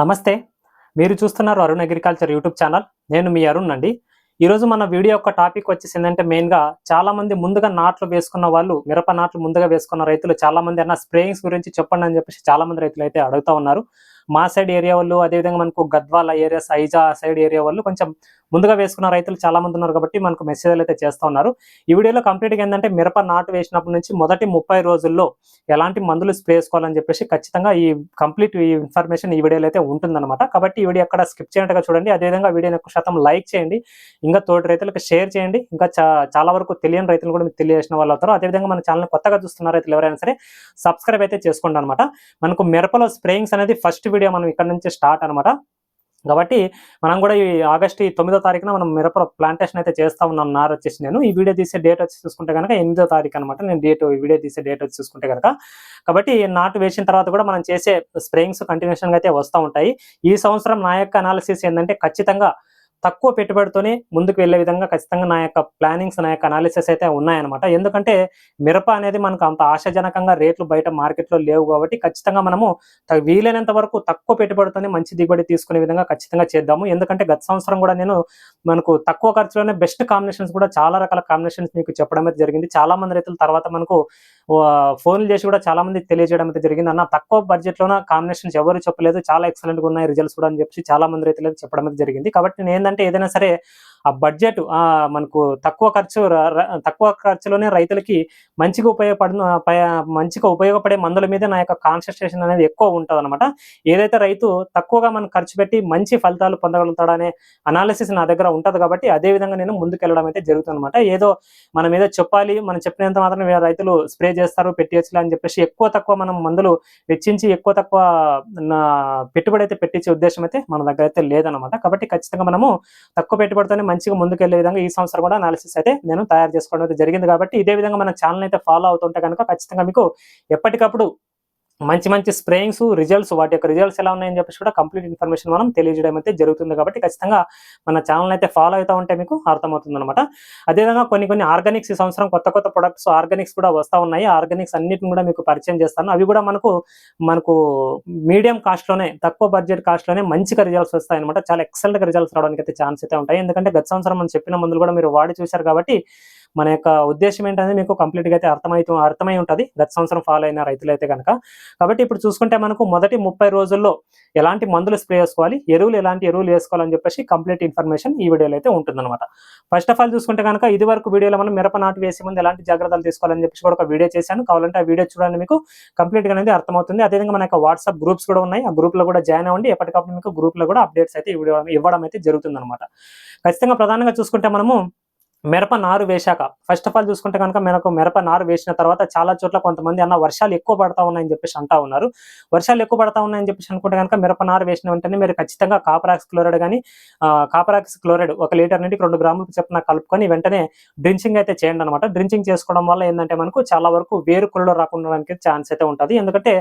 నమస్తే. మీరు చూస్తున్నారు అరుణ్ అగ్రికల్చర్ యూట్యూబ్ ఛానల్. నేను మీ అరుణ్ అండి. ఈరోజు మన వీడియో యొక్క టాపిక్ వచ్చేసిందంటే మెయిన్గా చాలా మంది ముందుగా నాట్లు వేసుకున్న వాళ్ళు మిరప నాట్లు ముందుగా వేసుకున్న రైతులు చాలా మంది అన్న స్ప్రేయింగ్స్ గురించి చెప్పండి అని చెప్పేసి చాలా మంది రైతులు అయితే అడుగుతా ఉన్నారు. మా సైడ్ ఏరియా వాళ్ళు అదేవిధంగా మనకు గద్వాల ఏరియా సైజా సైడ్ ఏరియా వాళ్ళు కొంచెం ముందుగా వేసుకున్న రైతులు చాలా మంది ఉన్నారు కాబట్టి మనకు మెసేజ్లు అయితే చేస్తూ ఉన్నారు. ఈ వీడియోలో కంప్లీట్గా ఏంటంటే మిరప నాటు వేసినప్పటి నుంచి మొదటి ముప్పై రోజుల్లో ఎలాంటి మందులు స్ప్రే చేసుకోవాలని చెప్పేసి ఖచ్చితంగా ఈ కంప్లీట్ ఈ ఇన్ఫర్మేషన్ ఈ వీడియోలో అయితే ఉంటుందన్నమాట. కాబట్టి ఈ వీడియో అక్కడ స్కిప్ చేయనట్టుగా చూడండి. అదేవిధంగా వీడియోని ఎక్కువ శాతం లైక్ చేయండి. ఇంకా తోటి రైతులకు షేర్ చేయండి. ఇంకా చాలా వరకు తెలియని రైతులు కూడా మీకు తెలియజేసిన వాళ్ళు అవుతారు. అదేవిధంగా మన ఛానల్ కొత్తగా చూస్తున్న రైతులు ఎవరైనా సరే సబ్స్క్రైబ్ అయితే చేసుకోండి అనమాట మనకు మిరపలో స్ప్రేయింగ్స్ అనేది ఫస్ట్ వీడియో మనం ఇక్కడ నుంచి స్టార్ట్ అనమాట కాబట్టి మనం కూడా ఈ ఆగస్ట్ ఈ తొమ్మిదో తారీఖున మనం మిరప ప్లాంటేషన్ అయితే చేస్తా ఉన్నాం నారు వచ్చేసి నేను. ఈ వీడియో తీసే డేట్ వచ్చి చూసుకుంటే కనుక ఎనిమిదో తారీఖు అనమాట నేను డేట్ ఈ వీడియో తీసే డేట్ వచ్చి చూసుకుంటే కనుక కాబట్టి నాటు వేసిన తర్వాత కూడా మనం చేసే స్ప్రేయింగ్స్ కంటిన్యూషన్గా అయితే వస్తూ ఉంటాయి. ఈ సంవత్సరం నా యొక్క అనాలిసిస్ ఏంటంటే ఖచ్చితంగా తక్కువ పెట్టుబడితోనే ముందుకు వెళ్ళే విధంగా ఖచ్చితంగా నా యొక్క ప్లానింగ్స్ నా యొక్క అనాలిసిస్ అయితే ఉన్నాయన్నమాట. ఎందుకంటే మిరప అనేది మనకు అంత ఆశాజనకంగా రేట్లు బయట మార్కెట్లో లేవు కాబట్టి ఖచ్చితంగా మనము త- వీలైనంత వరకు తక్కువ పెట్టుబడితోనే మంచి దిగుబడి తీసుకునే విధంగా ఖచ్చితంగా చేద్దాము. ఎందుకంటే గత సంవత్సరం కూడా నేను మనకు తక్కువ ఖర్చులోనే బెస్ట్ కాంబినేషన్స్ కూడా చాలా రకాల కాంబినేషన్స్ మీకు చెప్పడం అయితే జరిగింది. చాలా మంది రైతుల తర్వాత మనకు ఫోన్లు చేసి కూడా చాలా మంది తెలియజేయడం అయితే జరిగింది. అన్న తక్కువ బడ్జెట్లోన కాంబినేషన్స్ ఎవరు చెప్పలేదు. చాలా ఎక్సలెంట్గా ఉన్నాయి రిజల్ట్స్ కూడా అని చెప్పి చాలా మంది రైతులు చెప్పడం అయితే జరిగింది. కాబట్టి నేను ఏంటంటే ఏదైనా సరే ఆ బడ్జెట్ ఆ మనకు తక్కువ ఖర్చు తక్కువ ఖర్చులోనే రైతులకి మంచిగా ఉపయోగపడిన మంచిగా ఉపయోగపడే మందుల మీద నా యొక్క కాన్సన్ట్రేషన్ అనేది ఎక్కువ ఉంటుంది అనమాట ఏదైతే రైతు తక్కువగా మనం ఖర్చు పెట్టి మంచి ఫలితాలు పొందగలుగుతాడనే అనాలిసిస్ నా దగ్గర ఉంటది కాబట్టి అదే విధంగా నేను ముందుకెళ్ళడం అయితే జరుగుతుంది అనమాట ఏదో మనం ఏదో చెప్పాలి మనం చెప్పినంత మాత్రం రైతులు స్ప్రే చేస్తారు పెట్టేయచ్చులే అని చెప్పేసి ఎక్కువ తక్కువ మనం మందులు వెచ్చించి ఎక్కువ తక్కువ నా పెట్టుబడి అయితే పెట్టించే ఉద్దేశం అయితే మన దగ్గర అయితే లేదనమాట కాబట్టి ఖచ్చితంగా మనము తక్కువ పెట్టుబడితోనే మంచిగా ముందుకెళ్ళే విధంగా ఈ సంవత్సరం కూడా అనాలిసిస్ అయితే నేను తయారు చేసుకోవడం అయితే జరిగింది కాబట్టి ఇదే విధంగా మన ఛానల్ అయితే ఫాలో అవుతుంటే కనుక ఖచ్చితంగా మీకు ఎప్పటికప్పుడు మంచి మంచి స్ప్రేయింగ్స్ రిజల్ట్స్ వాటి యొక్క రిజల్ట్స్ ఎలా ఉన్నాయని చెప్పేసి కూడా కంప్లీట్ ఇన్ఫర్మేషన్ మనం తెలియజేయడం అయితే జరుగుతుంది కాబట్టి ఖచ్చితంగా మన ఛానల్ అయితే ఫాలో అవుతా ఉంటే మీకు అర్థమవుతుంది అనమాట అదేవిధంగా కొన్ని కొన్ని ఆర్గానిక్స్ ఈ సంవత్సరం కొత్త కొత్త ప్రొడక్ట్స్ ఆర్గానిక్స్ కూడా వస్తూ ఉన్నాయి. ఆర్గానిక్స్ అన్నిటిని కూడా మీకు పరిచయం చేస్తాను. అవి కూడా మనకు మనకు మీడియం కాస్ట్లోనే తక్కువ బడ్జెట్ కాస్ట్లోనే మంచిగా రిజల్ట్స్ వస్తాయి అనమాట చాలా ఎక్సలెంట్గా రిజల్ట్స్ రావడానికి అయితే ఛాన్స్ అయితే ఉంటాయి. ఎందుకంటే గత సంవత్సరం మనం చెప్పిన మందులు కూడా మీరు వాడి చూశారు కాబట్టి మన యొక్క ఉద్దేశం ఏంటనేది మీకు కంప్లీట్గా అయితే అర్థమైతూ అర్థమై ఉంటుంది. గత సంవత్సరం ఫాలో అయిన రైతులైతే కనుక కాబట్టి ఇప్పుడు చూసుకుంటే మనకు మొదటి ముప్పై రోజుల్లో ఎలాంటి మందులు స్ప్రే చేసుకోవాలి ఎరువులు ఎలాంటి ఎరువులు వేసుకోవాలని చెప్పేసి కంప్లీట్ ఇన్ఫర్మేషన్ ఈ వీడియోలో అయితే ఉంటుందన్నమాట. ఫస్ట్ ఆఫ్ ఆల్ చూసుకుంటే కనుక ఇది వరకు వీడియోలో మనం మిరప నాటు వేసే ముందు ఎలాంటి జాగ్రత్తలు తీసుకోవాలని చెప్పేసి కూడా ఒక వీడియో చేశాను. కావాలంటే ఆ వీడియో చూడండి మీకు కంప్లీట్గా అనేది అర్థమవుతుంది. అదేవిధంగా మన యొక్క వాట్సాప్ గ్రూప్స్ కూడా ఉన్నాయి. ఆ గ్రూప్లో కూడా జాయిన్ అవ్వండి. ఎప్పటికప్పుడు మీకు గ్రూప్లో కూడా అప్డేట్స్ అయితే ఇవ్వడం ఇవ్వడం అయితే జరుగుతుంది అనమాట ఖచ్చితంగా ప్రధానంగా చూసుకుంటే మనము మిరప నారు వేశాక ఫస్ట్ ఆఫ్ ఆల్ చూసుకుంటే కనుక మనకు మిరప నారు వేసిన తర్వాత చాలా చోట్ల కొంతమంది అన్న వర్షాలు ఎక్కువ పడతా ఉన్నాయని చెప్పేసి అంటా ఉన్నారు. వర్షాలు ఎక్కువ పడతా ఉన్నాయని చెప్పేసి అనుకుంటే కనుక మిరప నారు వేసిన వెంటనే మీరు ఖచ్చితంగా కాపరాక్స్ క్లోరైడ్ కానీ కాపరాక్స్ క్లోరైడ్ ఒక లీటర్ నుండి రెండు గ్రాములు చెప్పిన కలుపుకొని వెంటనే డ్రించింగ్ అయితే చేయండి అనమాట డ్రించింగ్ చేసుకోవడం వల్ల ఏంటంటే మనకు చాలా వరకు వేరు కుళ్ళు రాకుండా ఛాన్స్ అయితే ఉంటుంది. ఎందుకంటే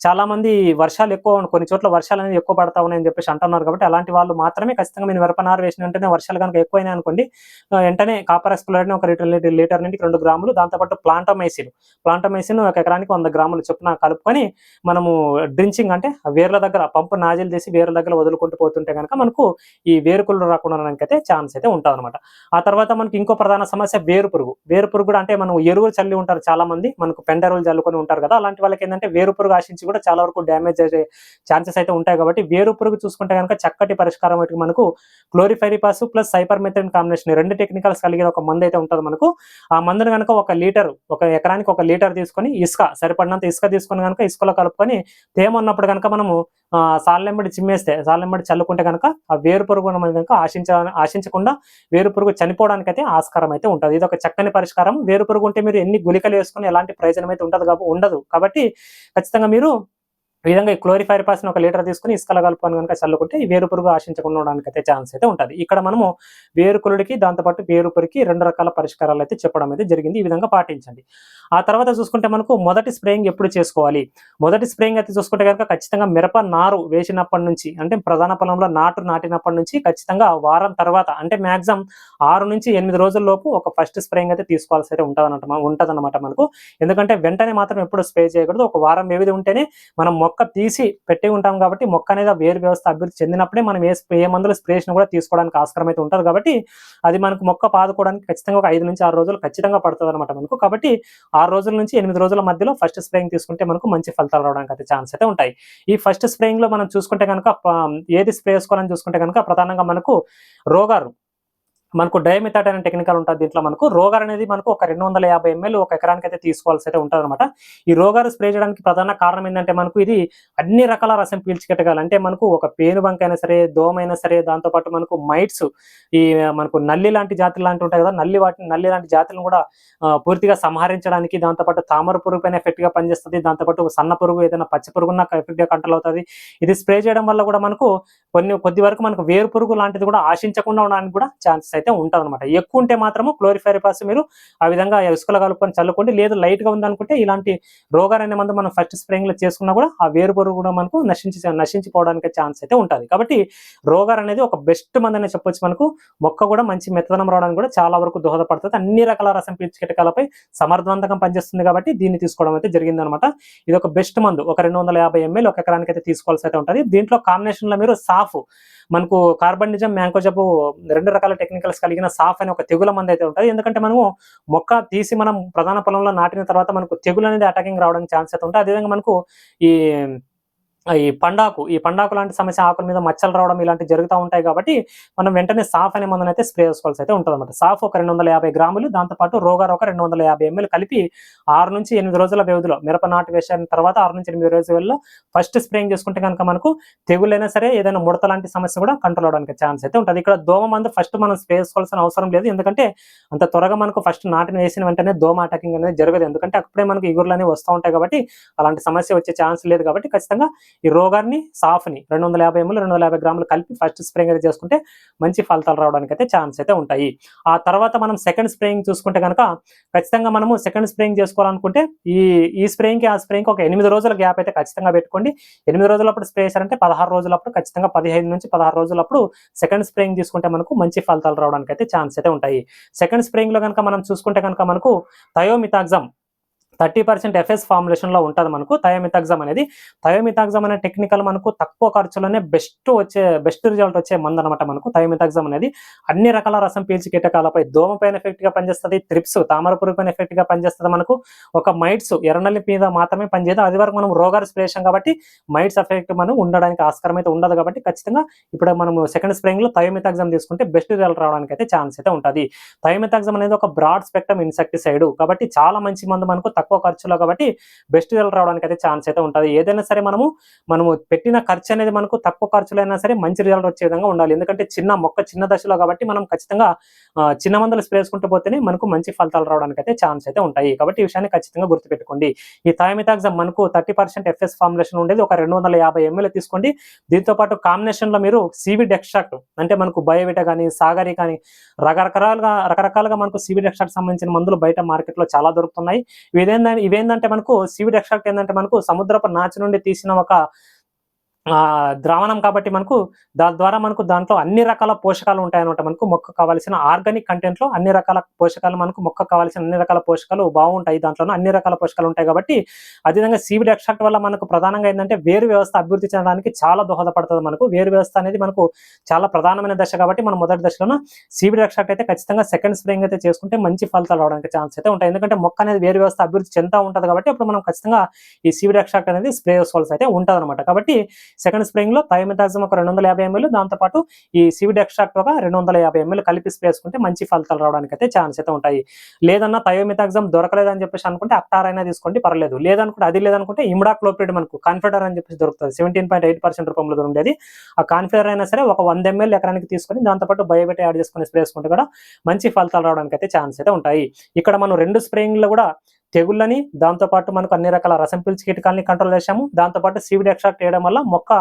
చాలా మంది వర్షాలు ఎక్కువ కొన్ని చోట్ల వర్షాలు అనేది ఎక్కువ పడతా ఉన్నాయని చెప్పేసి అంటున్నారు కాబట్టి అలాంటి వాళ్ళు మాత్రమే ఖచ్చితంగా మీరు మిరప నారు వేసిన వెంటనే వర్షాలు కనుక ఎక్కువైనా అనుకోండి వెంటనే కాపర్ ఎక్స్క్లోరైడ్ ఒక లీటర్ లీటర్ లీటర్ నుండి రెండు గ్రాములు దాంతోపాటు ప్లాంటమైసిన్ ప్లాంటమైసిన్ ఒక ఎకరానికి వంద గ్రాములు చొప్పున కలుపుకొని మనము డ్రించింగ్ అంటే వేర్ల దగ్గర పంపు నాజిల్ చేసి వేర్ల దగ్గర వదులుకుంటూ పోతుంటే కనుక మనకు ఈ వేరుకులు రాకుండా అయితే ఛాన్స్ అయితే ఉంటుంది అనమాట ఆ తర్వాత మనకి ఇంకో ప్రధాన సమస్య వేరు పురుగు. వేరు పురుగు కూడా అంటే మనం ఎరువులు చల్లి ఉంటారు చాలా మంది మనకు పెండ చల్లుకొని ఉంటారు కదా అలాంటి వాళ్ళకి ఏంటంటే వేరు పురుగు ఆశించి కూడా చాలా వరకు డ్యామేజ్ అయ్యే ఛాన్సెస్ అయితే ఉంటాయి కాబట్టి వేరు పురుగు చూసుకుంటే కనుక చక్కటి పరిష్కారం ఒకటి మనకు క్లోరిఫైరిపాస్ ప్లస్ సైపర్మెథిన్ కాంబినేషన్ రెండు టెక్నికల్స్ కలిగిన ఒక మందు అయితే ఉంటుంది మనకు. ఆ మందును కనుక ఒక లీటర్ ఒక ఎకరానికి ఒక లీటర్ తీసుకొని ఇసుక సరిపడినంత ఇసుక తీసుకొని కనుక ఇసుకలో కలుపుకొని తేమ ఉన్నప్పుడు కనుక మనము ఆ, సాల్లెంబడి చిమ్మేస్తే సాల్లెంబడి చల్లుకుంటే కనుక ఆ వేరు పురుగు కనుక ఆశించ ఆశించకుండా వేరు పురుగు చనిపోవడానికి అయితే ఆస్కారం అయితే ఉంటుంది. ఇది ఒక చక్కని పరిష్కారం. వేరు పురుగు ఉంటే మీరు ఎన్ని గుళికలు వేసుకుని ఎలాంటి ప్రయోజనం అయితే ఉంటుంది కాబట్టి ఉండదు. కాబట్టి ఖచ్చితంగా మీరు ఈ విధంగా ఈ క్లోరిఫైర్ పాస్ని ఒక లీటర్ తీసుకుని ఇసుకల కలుపుకొని కనుక చల్లుకుంటే ఈ వేరు పురుగు ఆశించకుండా ఉండడానికి అయితే ఛాన్స్ అయితే ఉంటుంది. ఇక్కడ మనము వేరుకులుడికి దాంతోపాటు వేరు పురుగుకి రెండు రకాల పరిష్కారాలు అయితే చెప్పడం అయితే జరిగింది. ఈ విధంగా పాటించండి. ఆ తర్వాత చూసుకుంటే మనకు మొదటి స్ప్రేయింగ్ ఎప్పుడు చేసుకోవాలి? మొదటి స్ప్రేయింగ్ అయితే చూసుకుంటే కనుక ఖచ్చితంగా మిరప నారు వేసినప్పటి నుంచి అంటే ప్రధాన పొలంలో నాటు నాటినప్పటి నుంచి ఖచ్చితంగా వారం తర్వాత అంటే మాక్సిమం ఆరు నుంచి ఎనిమిది రోజుల లోపు ఒక ఫస్ట్ స్ప్రేయింగ్ అయితే తీసుకోవాల్సి అయితే ఉంటుందన్నమాట ఉంటుందన్నమాట మనకు. ఎందుకంటే వెంటనే మాత్రం ఎప్పుడు స్ప్రే చేయకూడదు. ఒక వారం వ్యవధి ఉంటేనే మనం మొక్క తీసి పెట్టి ఉంటాం కాబట్టి మొక్క అనేది వేరు వ్యవస్థ అభివృద్ధి చెందినప్పుడే మనం ఏ స్ప్రే ఏ మందులు స్ప్రేషన్ కూడా తీసుకోవడానికి ఆస్కారం అయితే ఉంటుంది కాబట్టి అది మనకు మొక్క పాదుకోవడానికి ఖచ్చితంగా ఒక ఐదు నుంచి ఆరు రోజులు ఖచ్చితంగా పడుతుంది అనమాట మనకు. కాబట్టి ఆరు రోజుల నుంచి ఎనిమిది రోజుల మధ్యలో ఫస్ట్ స్ప్రేయింగ్ తీసుకుంటే మనకు మంచి ఫలితాలు రావడానికి అయితే ఛాన్స్ అయితే ఉంటాయి. ఈ ఫస్ట్ స్ప్రేయింగ్లో మనం చూసుకుంటే కనుక ఏది స్ప్రే చేసుకోవాలని చూసుకుంటే కనుక ప్రధానంగా మనకు రోగారు మనకు డయమిథాట్ అనే టెక్నికల్ ఉంటుంది. దీంట్లో మనకు రోగర్ అనేది మనకు ఒక రెండు వందల యాభై ఎంఎల్ ఒక ఎకరానికి అయితే తీసుకోవాల్సి అయితే ఉంటుంది అనమాట ఈ రోగారు స్ప్రే చేయడానికి ప్రధాన కారణం ఏంటంటే మనకు ఇది అన్ని రకాల రసం పీల్చికెట్టగల అంటే మనకు ఒక పేను బంక అయినా సరే దోమ అయినా సరే దాంతోపాటు మనకు మైట్స్ ఈ మనకు నల్లి లాంటి జాతులు లాంటి ఉంటాయి కదా నల్లి వాటిని నల్లి లాంటి జాతులను కూడా పూర్తిగా సంహరించడానికి దాంతోపాటు తామర పురుగు పైన ఎఫెక్ట్గా పనిచేస్తుంది. దాంతోపాటు సన్న పురుగు ఏదైనా పచ్చి పురుగు ఎఫెక్ట్గా గా కంట్రోల్ అవుతుంది. ఇది స్ప్రే చేయడం వల్ల కూడా మనకు కొన్ని కొద్ది వరకు మనకు వేరు పురుగు లాంటిది కూడా ఆశించకుండా ఉండడానికి కూడా ఛాన్సెస్ అయితే ఉంటుంది అనమాట ఎక్కువ ఉంటే మాత్రము క్లోరిఫైరిపాస్ మీరు ఆ విధంగా ఇసుకలు కలుపుకొని చల్లుకోండి. లేదు లైట్గా ఉందనుకుంటే ఇలాంటి రోగాలనే అనే మందు మనం ఫస్ట్ స్ప్రేయింగ్లో చేసుకున్నా కూడా ఆ వేరు పురుగు కూడా మనకు నశించి నశించిపోవడానికి ఛాన్స్ అయితే ఉంటుంది. కాబట్టి రోగార్ అనేది ఒక బెస్ట్ మందు అనే చెప్పొచ్చు మనకు. మొక్క కూడా మంచి మెత్తదనం రావడానికి కూడా చాలా వరకు దోహదపడుతుంది. అన్ని రకాల రసం పీల్చి కీటకాలపై సమర్థవంతంగా పనిచేస్తుంది కాబట్టి దీన్ని తీసుకోవడం అయితే జరిగింది అనమాట ఇది ఒక బెస్ట్ మందు. ఒక రెండు వందల యాభై ఎంఎల్ ఒక ఎకరానికి అయితే తీసుకోవాల్సి అయితే ఉంటుంది. దీంట్లో కాంబినేషన్లో మీరు సాఫ్ మనకు కార్బనిజం మ్యాంకోజబు రెండు రకాల టెక్నికల్స్ కలిగిన సాఫ్ అనే ఒక తెగుల మంది అయితే ఉంటుంది. ఎందుకంటే మనము మొక్క తీసి మనం ప్రధాన పొలంలో నాటిన తర్వాత మనకు తెగులు అనేది అటాకింగ్ రావడానికి ఛాన్స్ అయితే ఉంటుంది. అదేవిధంగా మనకు ఈ ఈ పండాకు ఈ పండాకు లాంటి సమస్య ఆకుల మీద మచ్చలు రావడం ఇలాంటి జరుగుతూ ఉంటాయి కాబట్టి మనం వెంటనే సాఫ్ అనే మందుని అయితే స్ప్రే చేసుకోవాల్సి అయితే ఉంటుంది అనమాట సాఫ్ ఒక రెండు వందల యాభై గ్రాములు దాంతోపాటు రోగార్ ఒక రెండు వందల యాభై ఎంఎల్ కలిపి ఆరు నుంచి ఎనిమిది రోజుల వ్యవధిలో మిరప నాటు వేసిన తర్వాత ఆరు నుంచి ఎనిమిది రోజుల్లో ఫస్ట్ స్ప్రేయింగ్ చేసుకుంటే కనుక మనకు తెగులైనా సరే ఏదైనా ముడత లాంటి సమస్య కూడా కంట్రోల్ అవడానికి ఛాన్స్ అయితే ఉంటుంది. ఇక్కడ దోమ మందు ఫస్ట్ మనం స్ప్రే చేసుకోవాల్సిన అవసరం లేదు. ఎందుకంటే అంత త్వరగా మనకు ఫస్ట్ నాటిన వేసిన వెంటనే దోమ అటాకింగ్ అనేది జరగదు. ఎందుకంటే అప్పుడే మనకు ఇగురులు అనేవి వస్తూ ఉంటాయి కాబట్టి అలాంటి సమస్య వచ్చే ఛాన్స్ లేదు కాబట్టి ఖచ్చితంగా ఈ రోగాన్ని సాఫ్ని రెండు వందల యాభై ఎంఎల్ రెండు వందల యాభై గ్రాములు కలిపి ఫస్ట్ స్ప్రేయింగ్ అయితే చేసుకుంటే మంచి ఫలితాలు రావడానికి అయితే ఛాన్స్ అయితే ఉంటాయి. ఆ తర్వాత మనం సెకండ్ స్ప్రేయింగ్ చూసుకుంటే కనుక ఖచ్చితంగా మనము సెకండ్ స్ప్రేయింగ్ చేసుకోవాలనుకుంటే ఈ ఈ స్ప్రేయింగ్కి ఆ స్ప్రేయింగ్కి ఒక ఎనిమిది రోజుల గ్యాప్ అయితే ఖచ్చితంగా పెట్టుకోండి. ఎనిమిది రోజులప్పుడు స్ప్రే చేశారంటే పదహారు రోజులప్పుడు ఖచ్చితంగా పదిహేను నుంచి పదహారు రోజులప్పుడు సెకండ్ స్ప్రేయింగ్ తీసుకుంటే మనకు మంచి ఫలితాలు రావడానికి అయితే ఛాన్స్ అయితే ఉంటాయి. సెకండ్ స్ప్రేయింగ్లో కనుక మనం చూసుకుంటే కనుక మనకు థయోమితాగ్జమ్ థర్టీ పర్సెంట్ ఎఫ్ఎస్ ఫార్ములేషన్లో ఉంటుంది మనకు. థయోమితాగ్జామ్ అనేది. థయోమితాగ్జామ్ అనే టెక్నికల్ మనకు తక్కువ ఖర్చులోనే బెస్ట్ వచ్చే బెస్ట్ రిజల్ట్ వచ్చే మందు అనమాట మనకు థయోమితాగ్జామ్ అనేది. అన్ని రకాల రసం పీల్చి కీటకాలపై దోమ పైన ఎఫెక్ట్గా పనిచేస్తుంది త్రిప్స్ తామర పురుగు పైన ఎఫెక్ట్గా పనిచేస్తుంది మనకు. ఒక మైట్స్ ఎర్రనల్లి మీద మాత్రమే పనిచేయదు. అది వరకు మనం రోగర్ స్ప్రే కాబట్టి మైట్స్ ఎఫెక్ట్ మనం ఉండడానికి ఆస్కారం అయితే ఉండదు కాబట్టి ఖచ్చితంగా ఇప్పుడు మనం సెకండ్ స్ప్రేయింగ్లో థయోమితాగ్జామ్ తీసుకుంటే బెస్ట్ రిజల్ట్ రావడానికి అయితే ఛాన్స్ అయితే ఉంటుంది. థయోమితాగ్జామ్ అనేది ఒక బ్రాడ్ స్పెక్ట్రమ్ ఇన్సెక్టిసైడ్ కాబట్టి చాలా మంచి మందు మనకు తక్కువ తక్కువ ఖర్చులో కాబట్టి బెస్ట్ రిజల్ట్ రావడానికి అయితే ఛాన్స్ అయితే ఉంటుంది. ఏదైనా సరే మనము మనము పెట్టిన ఖర్చు అనేది మనకు తక్కువ ఖర్చులో అయినా సరే మంచి రిజల్ట్ వచ్చే విధంగా ఉండాలి. ఎందుకంటే చిన్న మొక్క చిన్న దశలో కాబట్టి మనం ఖచ్చితంగా చిన్న మందులు స్ప్రే చేసుకుంటూ పోతేనే మనకు మంచి ఫలితాలు రావడానికి అయితే ఛాన్స్ అయితే ఉంటాయి. కాబట్టి ఈ విషయాన్ని ఖచ్చితంగా గుర్తుపెట్టుకోండి. ఈ థైమితాగ్జామ్ మనకు థర్టీ పర్సెంట్ ఎఫ్ఎస్ ఫార్ములేషన్ ఉండేది. ఒక రెండు వందల యాభై ఎంఎల్ తీసుకోండి. దీంతో పాటు కాంబినేషన్లో మీరు సివిడ్ ఎక్స్ట్రాక్ట్ అంటే మనకు బయోవిట కానీ సాగరి కానీ రకరకాలుగా రకరకాలుగా మనకు సివిడ్ ఎక్స్ట్రాక్ట్ సంబంధించిన మందులు బయట మార్కెట్లో చాలా దొరుకుతున్నాయి. ఇవేందంటే ఇవేందంటే మనకు సివిడ్ ఎక్స్ట్రాక్ట్ ఏంటంటే మనకు సముద్రపు నాచు నుండి తీసిన ఒక ద్రావణం కాబట్టి మనకు దాని ద్వారా మనకు దాంట్లో అన్ని రకాల పోషకాలు ఉంటాయన్నమాట. మనకు మొక్క కావాల్సిన ఆర్గానిక్ కంటెంట్లో అన్ని రకాల పోషకాలు మనకు మొక్క కావాల్సిన అన్ని రకాల పోషకాలు బాగుంటాయి. దాంట్లో అన్ని రకాల పోషకాలు ఉంటాయి కాబట్టి అదేవిధంగా సీవిడ్ ఎక్స్ట్రాక్ట్ వల్ల మనకు ప్రధానంగా ఏంటంటే వేరు వ్యవస్థ అభివృద్ధి చెందడానికి చాలా దోహదపడుతుంది మనకు. వేరు వ్యవస్థ అనేది మనకు చాలా ప్రధానమైన దశ కాబట్టి మనం మొదటి దశలోన సీవిడ్ ఎక్స్ట్రాక్ట్ అయితే ఖచ్చితంగా సెకండ్ స్ప్రేయింగ్ అయితే చేసుకుంటే మంచి ఫలితాలు రావడానికి ఛాన్స్ అయితే ఉంటాయి. ఎందుకంటే మొక్క అనేది వేరు వ్యవస్థ అభివృద్ధి చెందుతూ ఉంటుంది కాబట్టి అప్పుడు మనం ఖచ్చితంగా ఈ సీవిడ్ ఎక్స్ట్రాక్ట్ అనేది స్ప్రే చేసుకోవాల్సి అయితే ఉంటుంది అనమాట కాబట్టి సెకండ్ స్ప్రేయింగ్లో థైమెథాజం ఒక రెండు వందల యాభై ఎంఎల్ దాంతోపాటు ఈ సివిడ్ ఎక్స్ట్రాక్ట్ ఒక రెండు వందల యాభై ఎంఎల్ కలిపి స్ప్రే మంచి ఫలితాలు రావడానికి అయితే ఛాన్స్ అయితే ఉంటాయి. లేదన్నా థయోమిథాగ్జామ్ దొరకలేదని చెప్పేసి అనుకుంటే అక్టార్ అయినా తీసుకోండి పర్లేదు లేదనుకుంటే అది లేదనుకుంటే ఇమ్డా క్లోప్రిడ్ మనకు కాన్ఫిడర్ అని చెప్పేసి దొరుకుతుంది. సెవెంటీన్ పాయింట్ ఎయిట్ పర్సెంట్ రూపంలో ఉండేది. ఆ కాన్ఫిడర్ అయినా సరే ఒక వంద ఎంఎల్ ఎకరానికి తీసుకొని దాంతోపాటు బయోబెట్ యాడ్ చేసుకొని స్ప్రే చేసుకుంటే కూడా మంచి ఫలితాలు రావడానికి అయితే ఛాన్స్ అయితే ఉంటాయి. ఇక్కడ మనం రెండు స్ప్రేయింగ్లో కూడా తెగుళ్ళని దాంతోపాటు మనకు అన్ని రకాల రసం పీల్చి కీటకాలని కంట్రోల్ చేశాము. దాంతోపాటు సీవిడ్ ఎక్స్ట్రాక్ట్ చేయడం వల్ల మొక్క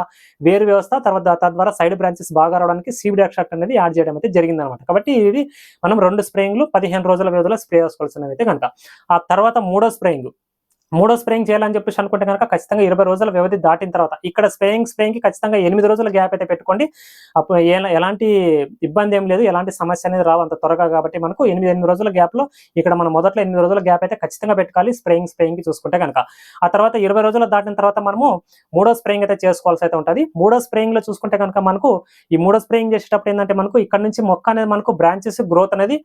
వేరు వ్యవస్థ తర్వాత తద్వారా సైడ్ బ్రాంచెస్ బాగా రావడానికి సీవిడ్ ఎక్స్ట్రాక్ట్ అనేది యాడ్ చేయడం అయితే జరిగింది అనమాట కాబట్టి ఇది మనం రెండు స్ప్రేయింగ్లు పదిహేను రోజుల వ్యవధిలో స్ప్రే చేసుకోవాల్సినవి అయితే కనుక ఆ తర్వాత మూడో స్ప్రేయింగ్ మూడో స్ప్రేయింగ్ చేయాలని చెప్పేసి అనుకుంటే కనుక ఖచ్చితంగా ఇరవై రోజుల వ్యవధి దాటిన తర్వాత ఇక్కడ స్ప్రేయింగ్ స్ప్రేయింగ్కి ఖచ్చితంగా ఎనిమిది రోజుల గ్యాప్ అయితే పెట్టుకోండి. అప్పుడు ఎలాంటి ఇబ్బంది ఏం లేదు ఎలాంటి సమస్య అనేది రావు అంత త్వరగా కాబట్టి మనకు ఎనిమిది ఎనిమిది రోజుల గ్యాప్లో ఇక్కడ మనం మొదట్లో ఎనిమిది రోజుల గ్యాప్ అయితే ఖచ్చితంగా పెట్టుకోవాలి స్ప్రేయింగ్ స్ప్రేయింగ్ చూసుకుంటే కనుక. ఆ తర్వాత ఇరవై రోజులు దాటిన తర్వాత మనము మూడో స్ప్రేయింగ్ అయితే చేసుకోవాల్సి అయితే ఉంటుంది. మూడో స్ప్రేయింగ్లో చూసుకుంటే కనుక మనకు ఈ మూడో స్ప్రేయింగ్ చేసేటప్పుడు ఏంటంటే మనకు ఇక్కడ నుంచి మొక్క అనేది మనకు బ్రాంచెస్ గ్రోత్ అనేది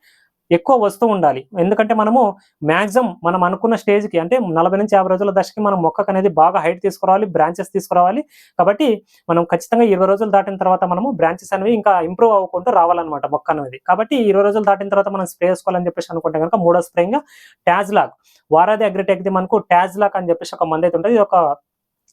ఎక్కువ వస్తూ ఉండాలి. ఎందుకంటే మనము మ్యాక్సిమం మనం అనుకున్న స్టేజ్కి అంటే నలభై నుంచి యాభై రోజుల దశకి మనం మొక్కకు అనేది బాగా హైట్ తీసుకురావాలి బ్రాంచెస్ తీసుకురావాలి. కాబట్టి మనం ఖచ్చితంగా ఇరవై రోజులు దాటిన తర్వాత మనము బ్రాంచెస్ అనేవి ఇంకా ఇంప్రూవ్ అవ్వకుండా రావాలన్నమాట మొక్క అనేది. కాబట్టి ఇరవై రోజులు దాటిన తర్వాత మనం స్ప్రే చేసుకోవాలని చెప్పేసి అనుకుంటే కనుక మూడో స్ప్రేయింగ్ ట్యాజ్లాక్ వారాది అగ్రిటెక్ ది మనకు ట్యాజ్లాక్ అని చెప్పేసి ఒక మంది అయితే ఉంటుంది. ఇది ఒక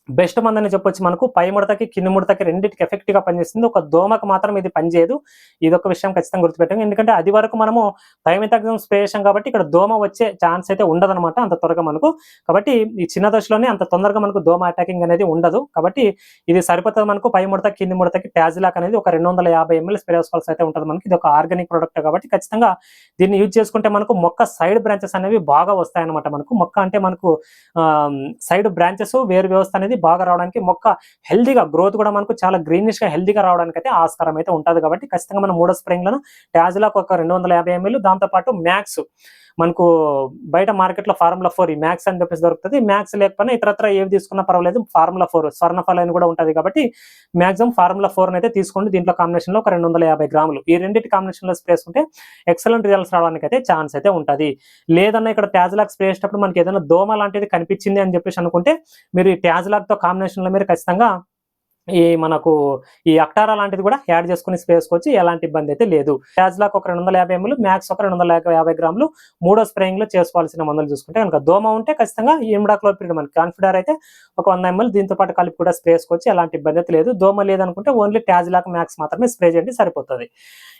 బెస్ట్ మందని చెప్పొచ్చు మనకు. పై ముడతకి కింది ముడతకి రెండింటికి ఎఫెక్ట్గా పనిచేస్తుంది. ఒక దోమకు మాత్రం ఇది పనిచేయదు. ఇది ఒక విషయం ఖచ్చితంగా గుర్తుపెట్టండి ఎందుకంటే అది వరకు మనము థైమితాగ్జం స్ప్రే చేసాం కాబట్టి ఇక్కడ దోమ వచ్చే ఛాన్స్ అయితే ఉండదన్నమాట అంత త్వరగా మనకు. కాబట్టి ఈ చిన్న దశలోనే అంత తొందరగా మనకు దోమ అటాకింగ్ అనేది ఉండదు. కాబట్టి ఇది సరిపోతుంది మనకు. పై ముడత కింది ముడతకి ట్యాజిలాక్ అనేది ఒక రెండు వందల యాభై ఎంఎల్ స్ప్రే చేసుకోవాల్సి అయితే ఉంటుంది మనకి. ఇది ఒక ఆర్గానిక్ ప్రొడక్ట్ కాబట్టి ఖచ్చితంగా దీన్ని యూజ్ చేసుకుంటే మనకు మొక్క సైడ్ బ్రాంచెస్ అనేవి బాగా వస్తాయన్నమాట మనకు. మొక్క అంటే మనకు సైడ్ బ్రాంచెస్ వేరు వ్యవస్థ అనేది బాగా రావడానికి మొక్క హెల్దీగా గ్రోత్ కూడా మనకు చాలా గ్రీనిష్గా హెల్దీగా రావడానికి అయితే ఆస్కారం అయితే ఉంటుంది కాబట్టి ఖచ్చితంగా మనం మూడో స్ప్రింగ్లను ట్యాజ్లాక్ ఒక రెండు వందల యాభై ఎంఎల్ దాంతో పాటు మ్యాక్స్ మనకు బయట మార్కెట్లో ఫార్ములా ఫోర్ ఈ మ్యాక్స్ అని చెప్పేసి దొరుకుతుంది. మ్యాక్స్ లేకపోయినా ఇతరత్ర ఏవి తీసుకున్నా పర్వాలేదు. ఫార్ములా ఫోర్ స్వర్ణఫల అని కూడా ఉంటుంది కాబట్టి మాక్సిమం ఫార్ములా ఫోర్ అయితే తీసుకోండి. దీంట్లో కాంబినేషన్లో ఒక రెండు వందల యాభై గ్రాములు. ఈ రెండింటి కాంబినేషన్లో స్ప్రే చేసుకుంటే ఎక్సలెంట్ రిజల్ట్స్ రావడానికి అయితే ఛాన్స్ అయితే ఉంటది. లేదన్నా ఇక్కడ ట్యాజ్లాక్ స్ప్రే చేసేటప్పుడు మనకి ఏదైనా దోమ లాంటిది కనిపించింది అని చెప్పేసి అనుకుంటే మీరు ఈ ట్యాజ్లాక్తో తో కాంబినేషన్లో మీరు ఖచ్చితంగా ఈ మనకు ఈ అక్టారా లాంటిది కూడా యాడ్ చేసుకుని స్ప్రే చేసుకోవచ్చు ఎలాంటి ఇబ్బంది అయితే లేదు. ట్యాజ్లాక్ ఒక రెండు వందల యాభై ఎంఎల్ మ్యాక్స్ ఒక రెండు వందల యాభై గ్రాములు మూడో స్ప్రేయింగ్లో చేసుకోవాల్సిన మందులు చూసుకుంటే కనుక దోమ ఉంటే ఖచ్చితంగా ఇమిడాక్లోపిడ్ మనకి కాన్ఫిడర్ అయితే ఒక వంద ఎంఎల్ దీంతో పాటు కలిపి కూడా స్ప్రేస్ వచ్చి ఎలాంటి ఇబ్బంది అయితే లేదు. దోమ లేదనుకుంటే ఓన్లీ ట్యాజ్లాక్ మ్యాక్స్ మాత్రమే స్ప్రే చేయండి సరిపోతుంది.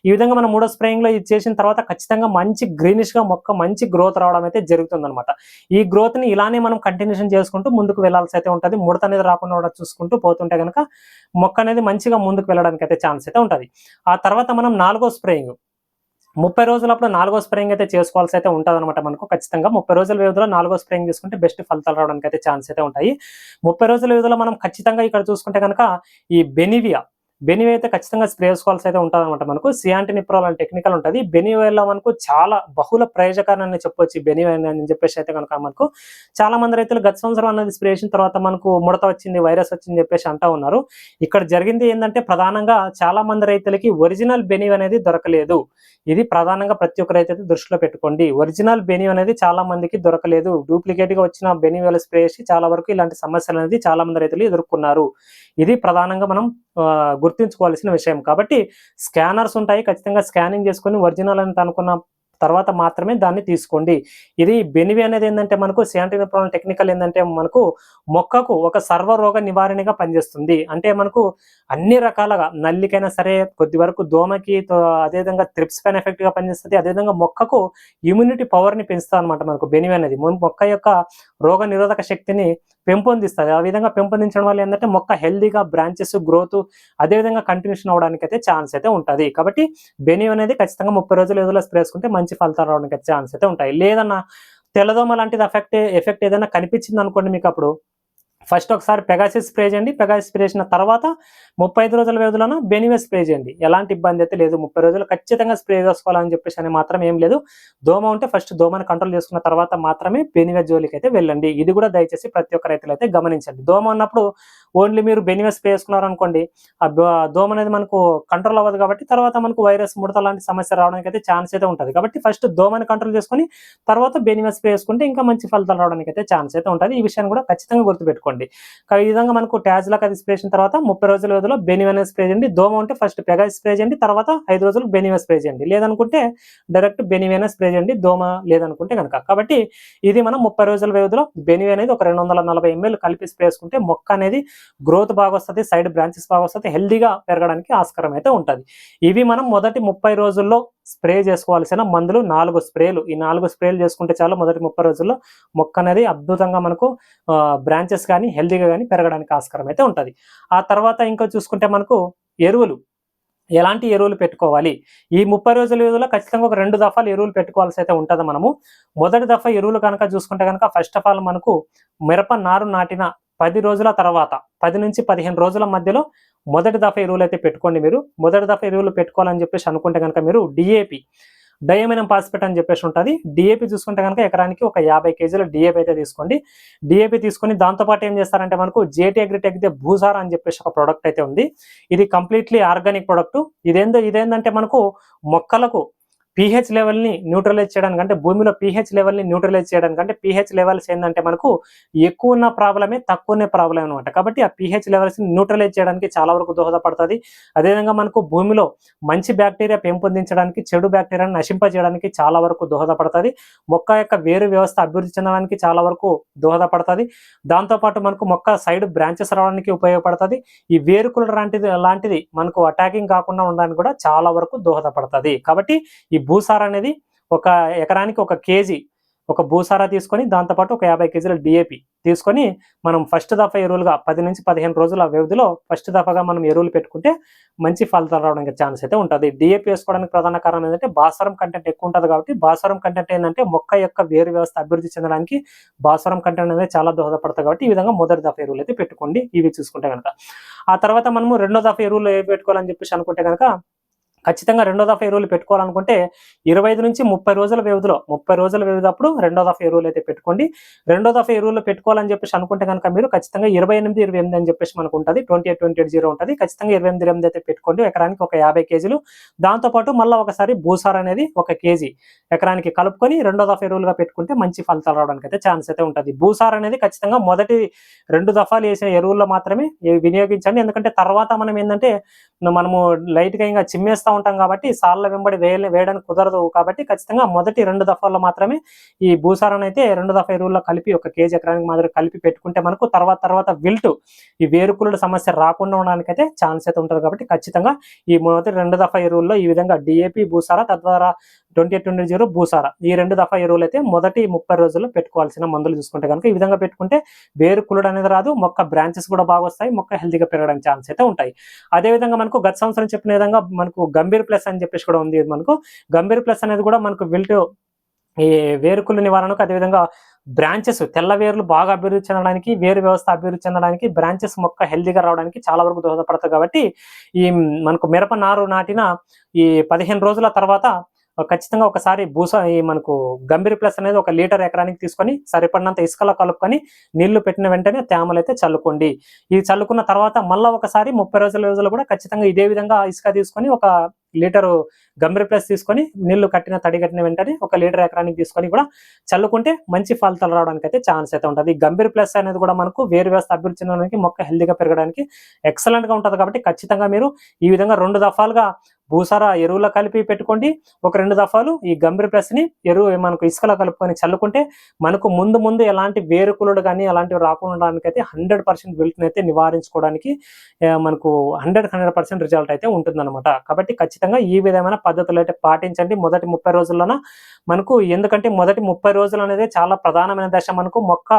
ఈ విధంగా మనం మూడో స్ప్రేయింగ్లో ఇది చేసిన తర్వాత ఖచ్చితంగా మంచి గ్రీనిష్గా మొక్క మంచి గ్రోత్ రావడం అయితే జరుగుతుంది అనమాట ఈ గ్రోత్ని ఇలానే మనం కంటిన్యూషన్ చేసుకుంటూ ముందుకు వెళ్ళాల్సి అయితే ఉంటుంది. ముడత అనేది రాకుండా చూసుకుంటూ పోతుంటే కనుక మొక్క అనేది మంచిగా ముందుకు వెళ్ళడానికి అయితే ఛాన్స్ అయితే ఉంటుంది. ఆ తర్వాత మనం నాలుగో స్ప్రేయింగ్ ముప్పై రోజులప్పుడు నాలుగో స్ప్రేయింగ్ అయితే చేసుకోవాల్సి అయితే ఉంటుంది అనమాట మనకు ఖచ్చితంగా. ముప్పై రోజుల వ్యవధిలో నాలుగో స్ప్రేయింగ్ తీసుకుంటే బెస్ట్ ఫలితాలు రావడానికి అయితే ఛాన్స్ అయితే ఉంటాయి. ముప్పై రోజుల వ్యవధిలో మనం ఖచ్చితంగా ఇక్కడ చూసుకుంటే కనుక ఈ బెనివియా బెనివి అయితే ఖచ్చితంగా స్ప్రే చేసుకోవాల్సి అయితే ఉంటుంది అనమాట మనకు. సియాంటినిప్రోల్ అనే టెక్నికల్ ఉంటుంది. బెనివేలో మనకు చాలా బహుళ ప్రయోజకాన్ని చెప్పొచ్చు బెనివే అని చెప్పేసి అయితే కనుక మనకు. చాలా మంది రైతులు గత సంవత్సరం అనేది స్ప్రే చేసిన తర్వాత మనకు ముడత వచ్చింది వైరస్ వచ్చింది చెప్పేసి అంటా ఉన్నారు. ఇక్కడ జరిగింది ఏంటంటే ప్రధానంగా చాలా మంది రైతులకి ఒరిజినల్ బెనివ్ అనేది దొరకలేదు. ఇది ప్రధానంగా ప్రతి ఒక్క రైతు అయితే దృష్టిలో పెట్టుకోండి. ఒరిజినల్ బెనివ్ అనేది చాలా మందికి దొరకలేదు. డూప్లికేట్గా వచ్చిన బెనివేల స్ప్రే చేసి చాలా వరకు ఇలాంటి సమస్యలు అనేది చాలా మంది రైతులు ఎదుర్కొన్నారు. ఇది ప్రధానంగా మనం గుర్తించుకోవాల్సిన విషయం. కాబట్టి స్కానర్స్ ఉంటాయి ఖచ్చితంగా స్కానింగ్ చేసుకొని ఒరిజినల్ అని అనుకున్న తర్వాత మాత్రమే దాన్ని తీసుకోండి. ఇది బెనివి అనేది ఏంటంటే మనకు శాంటినప్రోల్ టెక్నికల్ ఏంటంటే మనకు మొక్కకు ఒక సర్వరోగ నివారణగా పనిచేస్తుంది. అంటే మనకు అన్ని రకాలుగా నల్లికైనా సరే కొద్ది వరకు దోమకి అదేవిధంగా త్రిప్స్ పైన ఎఫెక్ట్గా పనిచేస్తుంది. అదేవిధంగా మొక్కకు ఇమ్యూనిటీ పవర్ని పెంచుతుంది అనమాట మనకు బెనివి అనేది. మొక్క యొక్క రోగ నిరోధక శక్తిని పెంపొందిస్తుంది ఆ విధంగా పెంపొందించడం వల్ల ఏంటంటే మొక్క హెల్దీగా బ్రాంచెస్ గ్రోత్ అదేవిధంగా కంటిన్యూషన్ అవడానికి అయితే ఛాన్స్ అయితే ఉంటుంది. కాబట్టి బెనివ్ అనేది ఖచ్చితంగా ముప్పై రోజులు ఏదో స్ప్రే చేసుకుంటే మంచి ఫలితాలు రావడానికి అయితే ఛాన్స్ అయితే ఉంటాయి. లేదన్నా తెల్లదోమ లాంటిది ఎఫెక్ట్ ఎఫెక్ట్ ఏదైనా కనిపించింది అనుకోండి మీకు అప్పుడు ఫస్ట్ ఒకసారి పెగాసిస్ స్ప్రే చేయండి. పెగాసిస్ స్ప్రే చేసిన తర్వాత ముప్పై ఐదు రోజుల వ్యవధిలోన బెనివే స్ప్రే చేయండి. ఎలాంటి ఇబ్బంది అయితే లేదు. ముప్పై రోజులు ఖచ్చితంగా స్ప్రే చేసుకోవాలని చెప్పేసి అని మాత్రం ఏం లేదు. దోమ ఉంటే ఫస్ట్ దోమని కంట్రోల్ చేసుకున్న తర్వాత మాత్రమే బెనివే జోలికి అయితే వెళ్ళండి. ఇది కూడా దయచేసి ప్రతి ఒక్క రైతులు అయితే గమనించండి. దోమ ఉన్నప్పుడు ఓన్లీ మీరు బెనివే స్ప్రే చేసుకున్నారు అనుకోండి ఆ దోమ అనేది మనకు కంట్రోల్ అవ్వదు కాబట్టి తర్వాత మనకు వైరస్ ముడత లాంటి సమస్య రావడానికి అయితే ఛాన్స్ అయితే ఉంటుంది. కాబట్టి ఫస్ట్ దోమని కంట్రోల్ చేసుకొని తర్వాత బెనివే స్ప్రే చేసుకుంటే ఇంకా మంచి ఫలితాలు రావడానికి అయితే ఛాన్స్ అయితే ఉంటుంది. ఈ విషయాన్ని కూడా ఖచ్చితంగా గుర్తుపెట్టుకోండి. కా- ఈ విధంగా మనకు ట్యాజ్లాక్ అది స్ప్రే చేసిన తర్వాత ముప్పై రోజుల వ్యవధిలో బెనివెన స్ప్రే చేయండి. దోమ ఉంటే ఫస్ట్ పెగా స్ప్రే చేయండి. తర్వాత ఐదు రోజులు బెనివెన స్ప్రే చేయండి. లేదనుకుంటే డైరెక్ట్ బెనివెన్ స్ప్రే చేయండి. దోమ లేదనుకుంటే కనుక కాబట్టి ఇది మనం ముప్పై రోజుల వ్యవధిలో బెనివే అనేది ఒక రెండు వందల నలభై ఎంఎల్ కలిపి స్ప్రే చేసుకుంటే మొక్క అనేది గ్రోత్ బాగా వస్తుంది సైడ్ బ్రాంచెస్ బాగా వస్తుంది హెల్దీగా పెరగడానికి ఆస్కారం అయితే ఉంటుంది. ఇవి మనం మొదటి ముప్పై రోజుల్లో స్ప్రే చేసుకోవాల్సిన మందులు నాలుగు స్ప్రేలు. ఈ నాలుగు స్ప్రేలు చేసుకుంటే చాలు మొదటి ముప్పై రోజుల్లో మొక్క అనేది అద్భుతంగా మనకు బ్రాంచెస్ కానీ హెల్దీగా కానీ పెరగడానికి ఆస్కారం అయితే ఉంటుంది. ఆ తర్వాత ఇంకా చూసుకుంటే మనకు ఎరువులు. ఎలాంటి ఎరువులు పెట్టుకోవాలి? ఈ ముప్పై రోజుల వ్యవధిలో ఖచ్చితంగా ఒక రెండు దఫాలు ఎరువులు పెట్టుకోవాల్సి అయితే ఉంటుంది మనము. మొదటి దఫా ఎరువులు కనుక చూసుకుంటే కనుక ఫస్ట్ ఆఫ్ ఆల్ మనకు మిరప నారు నాటిన పది రోజుల తర్వాత పది నుంచి పదిహేను రోజుల మధ్యలో మొదటి దఫా ఎరువులు అయితే పెట్టుకోండి మీరు. మొదటి దఫా ఎరువులు పెట్టుకోవాలని చెప్పేసి అనుకుంటే కనుక మీరు డిఏపి డయమినం పాస్పేట్ అని చెప్పేసి ఉంటుంది. డిఏపి చూసుకుంటే కనుక ఎకరానికి ఒక యాభై కేజీల డిఏపి అయితే తీసుకోండి. డిఏపి తీసుకొని దాంతోపాటు ఏం చేస్తారంటే మనకు జేటీ అగ్రిటెక్ దే భూసార అని చెప్పేసి ఒక ప్రోడక్ట్ అయితే ఉంది. ఇది కంప్లీట్లీ ఆర్గానిక్ ప్రోడక్ట్ ఇదేందో ఇదేంటంటే మనకు మొక్కలకు పీహెచ్ లెవెల్ని న్యూట్రలైజ్ చేయడానికి అంటే భూమిలో పీహెచ్ లెవెల్ని న్యూట్రలైజ్ చేయడానికి అంటే పీహెచ్ లెవెల్స్ ఏంటంటే మనకు ఎక్కువ ఉన్న ప్రాబ్లమే తక్కువ ఉన్న ప్రాబ్లం అనమాట కాబట్టి ఆ పీహెచ్ లెవెల్స్ని న్యూట్రలైజ్ చేయడానికి చాలా వరకు దోహదపడుతుంది. అదేవిధంగా మనకు భూమిలో మంచి బ్యాక్టీరియా పెంపొందించడానికి చెడు బ్యాక్టీరియాను నశింపజేయడానికి చాలా వరకు దోహదపడుతుంది. మొక్క యొక్క వేరు వ్యవస్థ అభివృద్ధి చెందడానికి చాలా వరకు దోహదపడుతుంది. దాంతోపాటు మనకు మొక్క సైడ్ బ్రాంచెస్ రావడానికి ఉపయోగపడుతుంది. ఈ వేరుకుల లాంటిది లాంటిది మనకు అటాకింగ్ కాకుండా ఉండడానికి కూడా చాలా వరకు దోహదపడుతుంది. కాబట్టి ఈ భూసార అనేది ఒక ఎకరానికి ఒక కేజీ ఒక భూసార తీసుకొని దాంతోపాటు ఒక యాభై కేజీల డిఏపి తీసుకొని మనం ఫస్ట్ దఫా ఎరువులుగా పది నుంచి పదిహేను రోజుల వ్యవధిలో ఫస్ట్ దఫాగా మనం ఎరువులు పెట్టుకుంటే మంచి ఫలితాలు రావడానికి ఛాన్స్ అయితే ఉంటుంది. డిఏపి వేసుకోవడానికి ప్రధాన కారణం ఏంటంటే భాస్వరం కంటెంట్ ఎక్కువ ఉంటుంది కాబట్టి భాస్వరం కంటెంట్ ఏంటంటే మొక్క యొక్క వేరు వ్యవస్థ అభివృద్ధి చెందడానికి భాస్వరం కంటెంట్ అనేది చాలా దోహదపడుతుంది కాబట్టి ఈ విధంగా మొదటి దఫా ఎరువులు అయితే పెట్టుకోండి. ఇవి చూసుకుంటే కనుక ఆ తర్వాత మనము రెండో దఫా ఎరువులు ఏ పెట్టుకోవాలని చెప్పేసి అనుకుంటే కనుక ఖచ్చితంగా రెండో దఫా ఎరువులు పెట్టుకోవాలనుకుంటే ఇరవై ఐదు నుంచి ముప్పై రోజుల వ్యవధిలో ముప్పై రోజుల వ్యవధి అప్పుడు రెండో దఫా ఎరువులు అయితే పెట్టుకోండి. రెండో దఫా ఎరువులు పెట్టుకోవాలని చెప్పేసి అనుకుంటే కనుక మీరు ఖచ్చితంగా ఇరవై ఎనిమిది ఇరవై ఎనిమిది అని చెప్పేసి మనకు ఉంటుంది twenty eight twenty eight zero ఉంటుంది. ఖచ్చితంగా ఇరవై ఎనిమిది ఎనిమిది అయితే పెట్టుకోండి. ఎకరానికి ఒక యాభై కేజీలు. దాంతోపాటు మళ్ళీ ఒకసారి భూసార్ అనేది ఒక కేజీ ఎకరానికి కలుపుకొని రెండో దఫా ఎరువులుగా పెట్టుకుంటే మంచి ఫలితాలు రావడానికి అయితే ఛాన్స్ అయితే ఉంటుంది. భూసార్ అనేది ఖచ్చితంగా మొదటి రెండు దఫాలు వేసిన ఎరువుల్లో మాత్రమే వినియోగించండి. ఎందుకంటే తర్వాత మనం ఏంటంటే మనము లైట్గా ఇంకా చిమ్మేస్తాం ఉంటాం కాబట్టి సార్ల వెంబడి వేయ వేయడానికి కుదరదు కాబట్టి ఖచ్చితంగా మొదటి రెండు దఫాల్లో మాత్రమే ఈ భూసారాన్ని అయితే రెండు దఫా ఎరువుల్లో కలిపి ఒక కేజీ ఎకరానికి మాదిరి కలిపి పెట్టుకుంటే మనకు తర్వాత తర్వాత విల్టు ఈ వేరుకులుడు సమస్య రాకుండా ఉండడానికైతే అయితే ఛాన్స్ అయితే ఉంటుంది కాబట్టి ఖచ్చితంగా ఈ మొదటి రెండు దఫా ఎరువుల్లో ఈ విధంగా డిఏపి భూసారా తద్వారా ట్వంటీ ఎయిట్ ట్వంటీ జీరో భూసార ఈ రెండు దఫా ఎరువులు అయితే మొదటి ముప్పై రోజుల్లో పెట్టుకోవాల్సిన మందులు చూసుకుంటే కనుక ఈ విధంగా పెట్టుకుంటే వేరు కులుడు అనేది రాదు మొక్క బ్రాంచెస్ కూడా బాగా వస్తాయి మొక్క హెల్తీగా పెరగడానికి ఛాన్స్ అయితే ఉంటాయి. అదేవిధంగా మనకు గత సంవత్సరం చెప్పిన విధంగా మనకు గంభీర్ ప్లస్ అని చెప్పేసి కూడా ఉంది మనకు. గంభీర్ ప్లస్ అనేది కూడా మనకు విల్ట్ ఈ వేరుకుల నివారణకు అదేవిధంగా బ్రాంచెస్ తెల్ల వేర్లు బాగా అభివృద్ధి చెందడానికి వేరు వ్యవస్థ అభివృద్ధి చెందడానికి బ్రాంచెస్ మొక్క హెల్దీగా రావడానికి చాలా వరకు దోహదపడతాయి కాబట్టి ఈ మనకు మిరప నారు నాటిన ఈ పదిహేను రోజుల తర్వాత ఖచ్చితంగా ఒకసారి భూస ఈ మనకు గంభీర్ ప్లస్ అనేది ఒక లీటర్ ఎకరానికి తీసుకొని సరిపడినంత ఇసుకలో కలుపుకొని నీళ్ళు పెట్టిన వెంటనే తేమలు అయితే చల్లుకోండి. ఇది చల్లుకున్న తర్వాత మళ్ళీ ఒకసారి ముప్పై రోజుల రోజులు కూడా ఖచ్చితంగా ఇదే విధంగా ఇసుక తీసుకొని ఒక లీటరు గంభీర్ ప్లస్ తీసుకొని నీళ్ళు కట్టిన తడి కట్టిన వెంటనే ఒక లీటర్ ఎకరానికి తీసుకొని కూడా చల్లుకుంటే మంచి ఫలితాలు రావడానికి అయితే ఛాన్స్ అయితే ఉంటుంది. గంభీర్ ప్లస్ అనేది కూడా మనకు వేరు వ్యవస్థ అభివృద్ధి చెందడానికి మొక్క హెల్దీగా పెరగడానికి ఎక్సలెంట్గా ఉంటుంది కాబట్టి ఖచ్చితంగా మీరు ఈ విధంగా రెండు దఫాలుగా భూసార ఎరువులో కలిపి పెట్టుకోండి. ఒక రెండు దఫాలు ఈ గంభీర ప్రెస్ని ఎరువు మనకు ఇసుకలో కలుపుకొని చల్లుకుంటే మనకు ముందు ముందు ఎలాంటి వేరుకులుడు కానీ అలాంటివి రాకుండా అయితే హండ్రెడ్ పర్సెంట్ అయితే నివారించుకోవడానికి మనకు హండ్రెడ్ హండ్రెడ్ పర్సెంట్ రిజల్ట్ అయితే ఉంటుందన్నమాట. కాబట్టి ఖచ్చితంగా ఈ విధమైన పద్ధతులు అయితే పాటించండి. మొదటి ముప్పై రోజుల్లోన మనకు ఎందుకంటే మొదటి ముప్పై రోజులు అనేది చాలా ప్రధానమైన దశ. మనకు మొక్క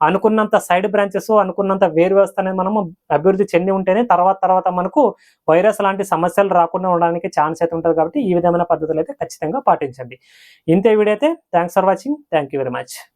అనుకున్నంత సైడ్ బ్రాంచెస్ అనుకున్నంత వేరు వ్యవస్థ అనేది మనము అభివృద్ధి చెంది ఉంటేనే తర్వాత తర్వాత మనకు వైరస్ లాంటి సమస్యలు రాకుండా ఉండడానికి ఛాన్స్ అయితే ఉంటుంది కాబట్టి ఈ విధమైన పద్ధతులు అయితే ఖచ్చితంగా పాటించండి. ఇంతే వీడియో అయితే thanks for watching thank you very much